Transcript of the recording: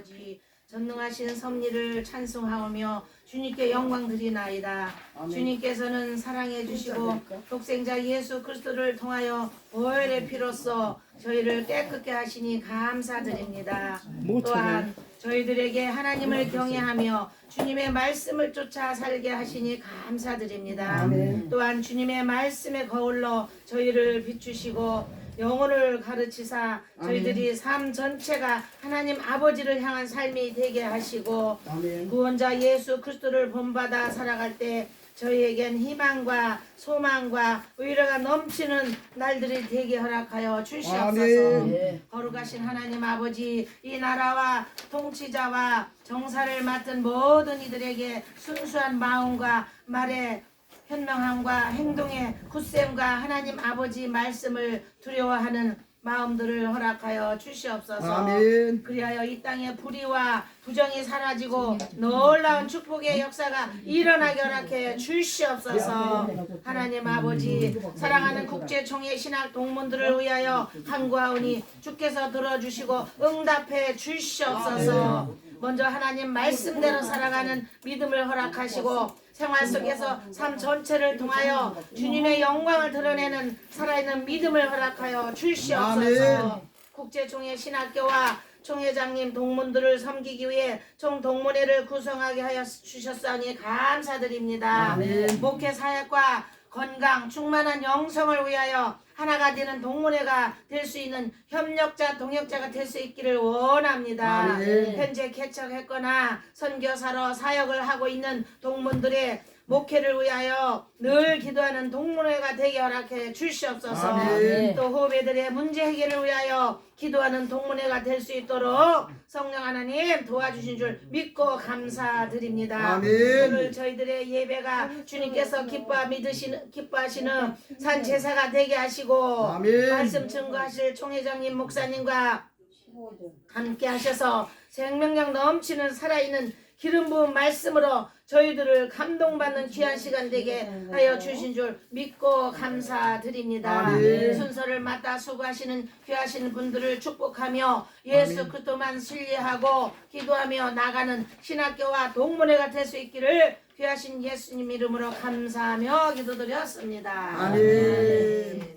아버지 전능하신 섭리를 찬송하오며 주님께 영광 드리나이다. 주님께서는 사랑해 주시고 독생자 예수 그리스도를 통하여 보혈의 피로써 저희를 깨끗게 하시니 감사드립니다. 또한 저희들에게 하나님을 경외하며 주님의 말씀을 쫓아 살게 하시니 감사드립니다. 또한 주님의 말씀에 거울로 저희를 비추시고 영혼을 가르치사 저희들이 삶 전체가 하나님 아버지를 향한 삶이 되게 하시고 구원자 예수 그리스도를 본받아 살아갈 때 저희에겐 희망과 소망과 의뢰가 넘치는 날들이 되게 허락하여 주시옵소서. 거룩하신 하나님 아버지 이 나라와 통치자와 정사를 맡은 모든 이들에게 순수한 마음과 말에 현명함과 행동의 굳셈과 하나님 아버지 말씀을 두려워하는 마음들을 허락하여 주시옵소서. 아멘. 그리하여 이 땅에 불의와 부정이 사라지고 놀라운 축복의 역사가 일어나게 허락해 주시옵소서. 하나님 아버지 사랑하는 국제총회 신학 동문들을 위하여 간구하오니 주께서 들어주시고 응답해 주시옵소서. 먼저 하나님 말씀대로 살아가는 믿음을 허락하시고 생활 속에서 삶 전체를 통하여 주님의 영광을 드러내는 살아있는 믿음을 허락하여 주시옵소서. 국제총회 신학교와 총회장님 동문들을 섬기기 위해 총 동문회를 구성하게 하여 주셨사니 감사드립니다. 아멘. 목회 사역과 건강, 충만한 영성을 위하여 하나가 되는 동문회가 될 수 있는 협력자, 동역자가 될 수 있기를 원합니다. 아멘. 현재 개척했거나 선교사로 사역을 하고 있는 동문들의 목회를 위하여 늘 기도하는 동문회가 되게 허락해 주시옵소서. 아멘. 또 후배들의 문제 해결을 위하여 기도하는 동문회가 될 수 있도록 성령 하나님 도와주신 줄 믿고 감사드립니다. 아멘. 오늘 저희들의 예배가 주님께서 기뻐 믿으시는 기뻐하시는 산 제사가 되게 하시고 아멘. 말씀 증거하실 총회장님 목사님과 함께 하셔서 생명력 넘치는 살아있는 기름 부은 말씀으로 저희들을 감동받는 귀한 시간 되게 하여 주신 줄 믿고 감사드립니다. 아멘. 순서를 맡아 수고하시는 귀하신 분들을 축복하며 예수 그리스도만 신뢰하고 기도하며 나가는 신학교와 동문회가 될 수 있기를 귀하신 예수님 이름으로 감사하며 기도드렸습니다. 아멘.